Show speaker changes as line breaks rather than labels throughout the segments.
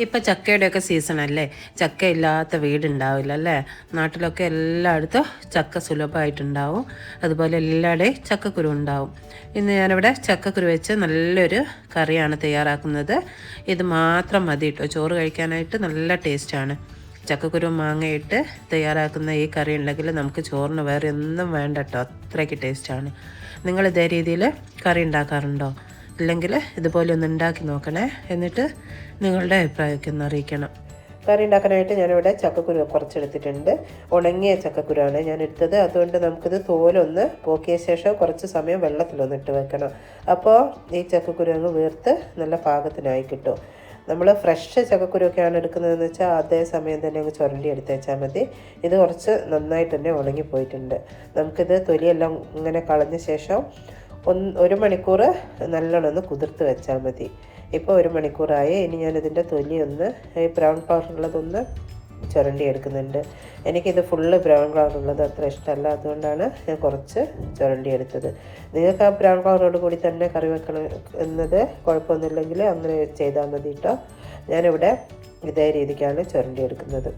ഇപ്പം ചക്കയുടെയൊക്കെ സീസൺ അല്ലേ? ചക്ക ഇല്ലാത്ത വീടുണ്ടാവില്ല അല്ലേ നാട്ടിലൊക്കെ എല്ലായിടത്തും ചക്ക സുലഭമായിട്ടുണ്ടാവും. അതുപോലെ എല്ലായിടെയും ചക്കക്കുരു ഉണ്ടാവും. ഇന്ന് ഞാനിവിടെ ചക്കക്കുരു വെച്ച് നല്ലൊരു കറിയാണ് തയ്യാറാക്കുന്നത്. ഇത് മാത്രം മതി കേട്ടോ. ചോറ് കഴിക്കാനായിട്ട് നല്ല ടേസ്റ്റാണ് ചക്കക്കുരു മാങ്ങയിട്ട് തയ്യാറാക്കുന്ന ഈ കറി ഉണ്ടെങ്കിൽ നമുക്ക് ചോറിന് വേറെ ഒന്നും വേണ്ട കേട്ടോ. അത്രയ്ക്ക് ടേസ്റ്റാണ് നിങ്ങൾ ഇതേ രീതിയിൽ കറി ഉണ്ടാക്കാറുണ്ടോ? ഇല്ലെങ്കിൽ ഇതുപോലെ ഒന്ന് ഉണ്ടാക്കി നോക്കണേ. എന്നിട്ട് നിങ്ങളുടെ അഭിപ്രായമൊക്കെ ഒന്ന് അറിയിക്കണം. കറി ഉണ്ടാക്കാനായിട്ട് ഞാനിവിടെ ചക്കക്കുരു കുറച്ചെടുത്തിട്ടുണ്ട്. ഉണങ്ങിയ ചക്കക്കുരുവാണ് ഞാൻ എടുത്തത്. അതുകൊണ്ട് നമുക്കിത് തോലൊന്ന് പോക്കിയ ശേഷം കുറച്ച് സമയം വെള്ളത്തിലൊന്ന് ഇട്ട് വെക്കണം. അപ്പോൾ ഈ ചക്കക്കുരു അങ്ങ് വീർത്ത് നല്ല പാകത്തിനായി കിട്ടും. നമ്മൾ ഫ്രഷ് ചക്കക്കുരുവൊക്കെയാണ് എടുക്കുന്നതെന്ന് വെച്ചാൽ അതേ സമയം തന്നെ അങ്ങ് ചുരണ്ടി എടുത്ത് വെച്ചാൽ മതി. ഇത് കുറച്ച് നന്നായിട്ട് തന്നെ ഉണങ്ങിപ്പോയിട്ടുണ്ട്. നമുക്കിത് തൊലിയെല്ലാം ഇങ്ങനെ കളഞ്ഞ ശേഷം ഒന്ന് ഒരു മണിക്കൂർ നല്ലോണം ഒന്ന് കുതിർത്ത് വെച്ചാൽ മതി. ഇപ്പോൾ ഒരു മണിക്കൂറായി. ഇനി ഞാനിതിന്റെ തൊലി ഒന്ന് ഈ ബ്രൗൺ കളറുള്ളതൊന്ന് ചുരണ്ടി എടുക്കുന്നുണ്ട്. എനിക്കിത് ഫുള്ള് ബ്രൗൺ കളറുള്ളത് അത്ര ഇഷ്ടമല്ല. അതുകൊണ്ടാണ് ഞാൻ കുറച്ച് ചുരണ്ടി എടുത്തത്. നിങ്ങൾക്ക് ആ ബ്രൗൺ കളറോട് കൂടി തന്നെ കറി വെക്കണം എന്നത് കുഴപ്പമൊന്നുമില്ലെങ്കിൽ അങ്ങനെ ചെയ്താൽ മതി കേട്ടോ ഞാനിവിടെ ഇതേ രീതിക്കാണ് ചുരണ്ടി എടുക്കുന്നത്.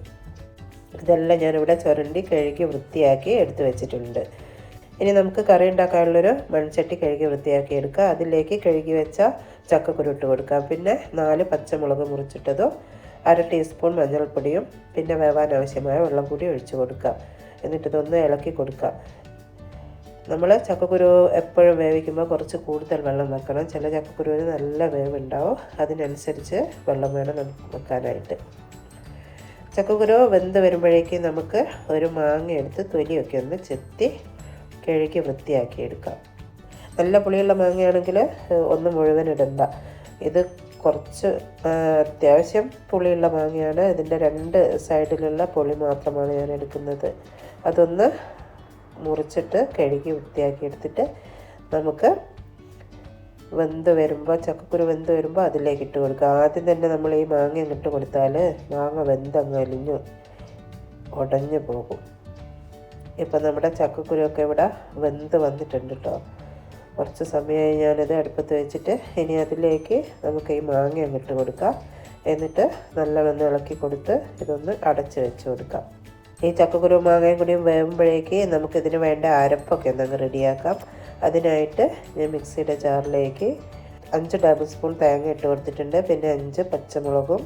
ഇതെല്ലാം ഞാനിവിടെ ചുരണ്ടി കഴുകി വൃത്തിയാക്കി എടുത്തു വെച്ചിട്ടുണ്ട്. ഇനി നമുക്ക് കറി ഉണ്ടാക്കാനുള്ളൊരു മൺചട്ടി കഴുകി വൃത്തിയാക്കി എടുക്കുക. അതിലേക്ക് കഴുകി വെച്ച ചക്കക്കുരു ഇട്ട് കൊടുക്കുക. പിന്നെ നാല് പച്ചമുളക് മുറിച്ചിട്ടതും അര ടീസ്പൂൺ മഞ്ഞൾപ്പൊടിയും പിന്നെ വേവാൻ ആവശ്യമായ വെള്ളം കൂടി ഒഴിച്ചു കൊടുക്കുക. എന്നിട്ട് ഇതൊന്ന് ഇളക്കി കൊടുക്കുക. നമ്മൾ ചക്കക്കുരു എപ്പോഴും വേവിക്കുമ്പോൾ കുറച്ച് കൂടുതൽ വെള്ളം വെക്കണം. ചില ചക്കക്കുരുവിന് നല്ല വേവുണ്ടാവും. അതിനനുസരിച്ച് വെള്ളം വേണം നമുക്ക് വെക്കാനായിട്ട്. ചക്കക്കുരു വെന്ത് വരുമ്പോഴേക്കും നമുക്ക് ഒരു മാങ്ങ എടുത്ത് തൊലിയൊക്കെ ഒന്ന് ചെത്തി കഴുകി വൃത്തിയാക്കി എടുക്കാം. നല്ല പുളിയുള്ള മാങ്ങയാണെങ്കിൽ ഒന്ന് മുഴുവൻ ഇടണ്ട. ഇത് കുറച്ച് അത്യാവശ്യം പുളിയുള്ള മാങ്ങയാണ്. ഇതിന്റെ രണ്ട് സൈഡിലുള്ള പുളി മാത്രമാണ് ഞാൻ എടുക്കുന്നത്. അതൊന്ന് മുറിച്ചിട്ട് കഴുകി വൃത്തിയാക്കി എടുത്തിട്ട് നമുക്ക് വെന്ത് വരുമ്പോൾ ചക്കക്കുരു വെന്ത് വരുമ്പോൾ അതിലേക്ക് ഇട്ട് കൊടുക്കുക. ആദ്യം തന്നെ നമ്മൾ ഈ മാങ്ങ ഇട്ട് കൊടുത്താൽ മാങ്ങ വെന്തങ്ങ് അലിഞ്ഞു ഉടഞ്ഞു പോകും. ഇപ്പം നമ്മുടെ ചക്കക്കുരുവൊക്കെ ഇവിടെ വെന്ത് വന്നിട്ടുണ്ട് കേട്ടോ. കുറച്ച് സമയമായി ഞാനത് അടുപ്പത്ത് വെച്ചിട്ട് ഇനി അതിലേക്ക് നമുക്ക് ഈ മാങ്ങ അങ്ങിട്ട് കൊടുക്കാം. എന്നിട്ട് നല്ല വെന്ന് ഇളക്കി കൊടുത്ത് ഇതൊന്ന് അടച്ച് വെച്ച് കൊടുക്കാം. ഈ ചക്കക്കുരു മാങ്ങയും കൂടിയും വേകുമ്പോഴേക്ക് നമുക്കിതിന് വേണ്ട അരപ്പൊക്കെ ഒന്നങ്ങ് റെഡിയാക്കാം. അതിനായിട്ട് ഞാൻ മിക്സിയുടെ ജാറിലേക്ക് അഞ്ച് ടേബിൾ സ്പൂൺ തേങ്ങ ഇട്ട് കൊടുത്തിട്ടുണ്ട്. പിന്നെ അഞ്ച് പച്ചമുളകും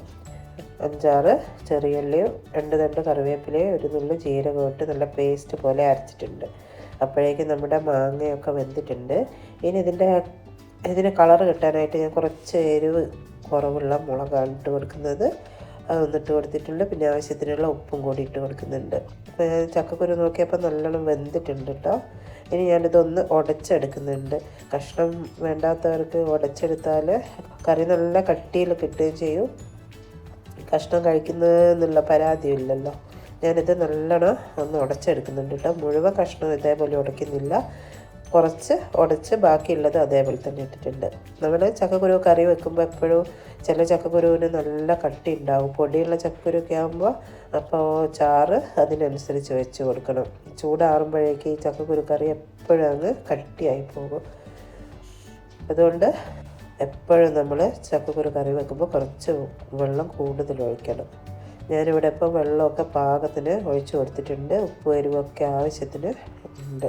അഞ്ചാറ് ചെറിയുള്ളിയും രണ്ട് തണ്ട് കറിവേപ്പിലയും ഒരു നുള്ളു ജീരകം ഇട്ട് നല്ല പേസ്റ്റ് പോലെ അരച്ചിട്ടുണ്ട്. അപ്പോഴേക്കും നമ്മുടെ മാങ്ങയൊക്കെ വെന്തിട്ടുണ്ട്. ഇനി ഇതിന്റെ ഇതിന് കളർ കിട്ടാനായിട്ട് ഞാൻ കുറച്ച് എരിവ് കുറവുള്ള മുളകാണ് ഇട്ട് കൊടുക്കുന്നത്. അതൊന്നിട്ട് കൊടുത്തിട്ടുണ്ട്. പിന്നെ ആവശ്യത്തിനുള്ള ഉപ്പും കൂടി ഇട്ട് കൊടുക്കുന്നുണ്ട്. അപ്പോൾ ഞാൻ ചക്കക്കുരു നോക്കിയപ്പോൾ നല്ലോണം വെന്തിട്ടുണ്ട് കേട്ടോ ഇനി ഞാനിതൊന്ന് ഉടച്ചെടുക്കുന്നുണ്ട് കഷ്ണം വേണ്ടാത്തവർക്ക് ഉടച്ചെടുത്താൽ കറി നല്ല കട്ടിയിൽ കിട്ടുകയും ചെയ്യും. കഷ്ണം കഴിക്കുന്നതെന്നുള്ള പരാതിയില്ലല്ലോ. ഞാനിത് നല്ലോണം ഒന്ന് ഉടച്ചെടുക്കുന്നുണ്ട് കേട്ടോ. മുഴുവൻ കഷ്ണം ഇതേപോലെ ഉടയ്ക്കുന്നില്ല. കുറച്ച് ഉടച്ച് ബാക്കിയുള്ളത് അതേപോലെ തന്നെ ഇട്ടിട്ടുണ്ട്. നമ്മൾ ചക്കക്കുരു കറി വെക്കുമ്പോൾ എപ്പോഴും ചില ചക്കക്കുരുവിന് നല്ല കട്ടി ഉണ്ടാവും. പൊടിയുള്ള ചക്കക്കുരുവൊക്കെ ആകുമ്പോൾ അപ്പോൾ ചാറ് അതിനനുസരിച്ച് വെച്ച് കൊടുക്കണം. ചൂടാറുമ്പോഴേക്ക് ഈ ചക്കക്കുരു കറി എപ്പോഴും അങ്ങ് കട്ടിയായി പോകും. അതുകൊണ്ട് എപ്പോഴും നമ്മൾ ചക്കക്കുരു കറി വെക്കുമ്പോൾ കുറച്ച് വെള്ളം കൂടുതൽ ഒഴിക്കണം. ഞാനിവിടെ ഇപ്പോൾ വെള്ളമൊക്കെ പാകത്തിന് ഒഴിച്ചു കൊടുത്തിട്ടുണ്ട്. ഉപ്പ് എരിവൊക്കെ ആവശ്യത്തിന് ഉണ്ട്.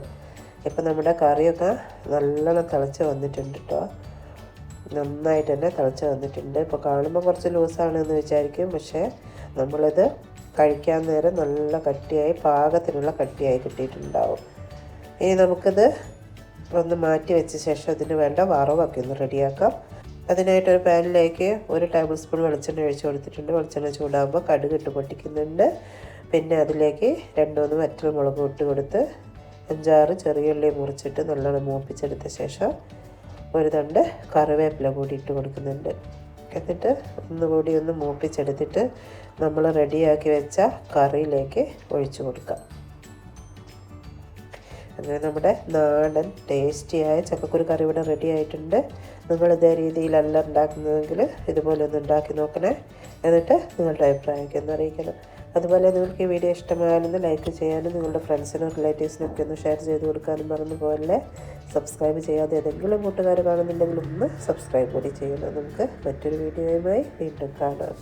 ഇപ്പം നമ്മുടെ കറിയൊക്കെ നല്ലോണം തിളച്ച് വന്നിട്ടുണ്ട് കേട്ടോ നന്നായിട്ട് തന്നെ തിളച്ച് വന്നിട്ടുണ്ട്. ഇപ്പോൾ കാണുമ്പോൾ കുറച്ച് ലൂസാണെന്ന് വിചാരിക്കും. പക്ഷേ നമ്മളിത് കഴിക്കാൻ നേരം നല്ല കട്ടിയായി പാകത്തിനുള്ള കട്ടിയായി കിട്ടിയിട്ടുണ്ടാവും. ഇനി നമുക്കിത് ഒന്ന് മാറ്റി വെച്ച ശേഷം അതിന് വേണ്ട വറവൊക്കെ ഒന്ന് റെഡിയാക്കാം. അതിനായിട്ട് ഒരു പാനിലേക്ക് ഒരു ടേബിൾ സ്പൂൺ വെളിച്ചെണ്ണ ഒഴിച്ചു കൊടുത്തിട്ടുണ്ട്. വെളിച്ചെണ്ണ ചൂടാകുമ്പോൾ കടുക് ഇട്ട് പൊട്ടിക്കുന്നുണ്ട്. പിന്നെ അതിലേക്ക് രണ്ടൂന്ന് വറ്റൽ മുളക് ഇട്ട് കൊടുത്ത് അഞ്ചാറ് ചെറിയ ഉള്ളി മുറിച്ചിട്ട് നല്ലോണം മൂപ്പിച്ചെടുത്ത ശേഷം ഒരു തണ്ട് കറിവേപ്പില കൂടി ഇട്ട് കൊടുക്കുന്നുണ്ട്. എന്നിട്ട് ഒന്നുകൂടി ഒന്ന് മൂപ്പിച്ചെടുത്തിട്ട് നമ്മൾ റെഡിയാക്കി വെച്ച കറിയിലേക്ക് ഒഴിച്ചു കൊടുക്കാം. അങ്ങനെ നമ്മുടെ നാടൻ ടേസ്റ്റിയായ ചക്കക്കുരു കറി ഇവിടെ റെഡി ആയിട്ടുണ്ട്. നിങ്ങൾ ഇതേ രീതിയിലല്ല ഉണ്ടാക്കുന്നതെങ്കിൽ ഇതുപോലെ ഒന്ന് ഉണ്ടാക്കി നോക്കണേ. എന്നിട്ട് നിങ്ങളുടെ അഭിപ്രായമൊക്കെ ഒന്ന് അറിയിക്കണം. അതുപോലെ നിങ്ങൾക്ക് ഈ വീഡിയോ ഇഷ്ടമായാലൊന്ന് ലൈക്ക് ചെയ്യാനും നിങ്ങളുടെ ഫ്രണ്ട്സിനും റിലേറ്റീവ്സിനൊക്കെ ഒന്ന് ഷെയർ ചെയ്ത് കൊടുക്കാനും മറന്നു പോലെ സബ്സ്ക്രൈബ് ചെയ്യാതെ ഏതെങ്കിലും കൂട്ടുകാർ കാണുന്നുണ്ടെങ്കിൽ ഒന്ന് സബ്സ്ക്രൈബ് കൂടി ചെയ്യണം. നമുക്ക് മറ്റൊരു വീഡിയോയുമായി വീണ്ടും കാണാം.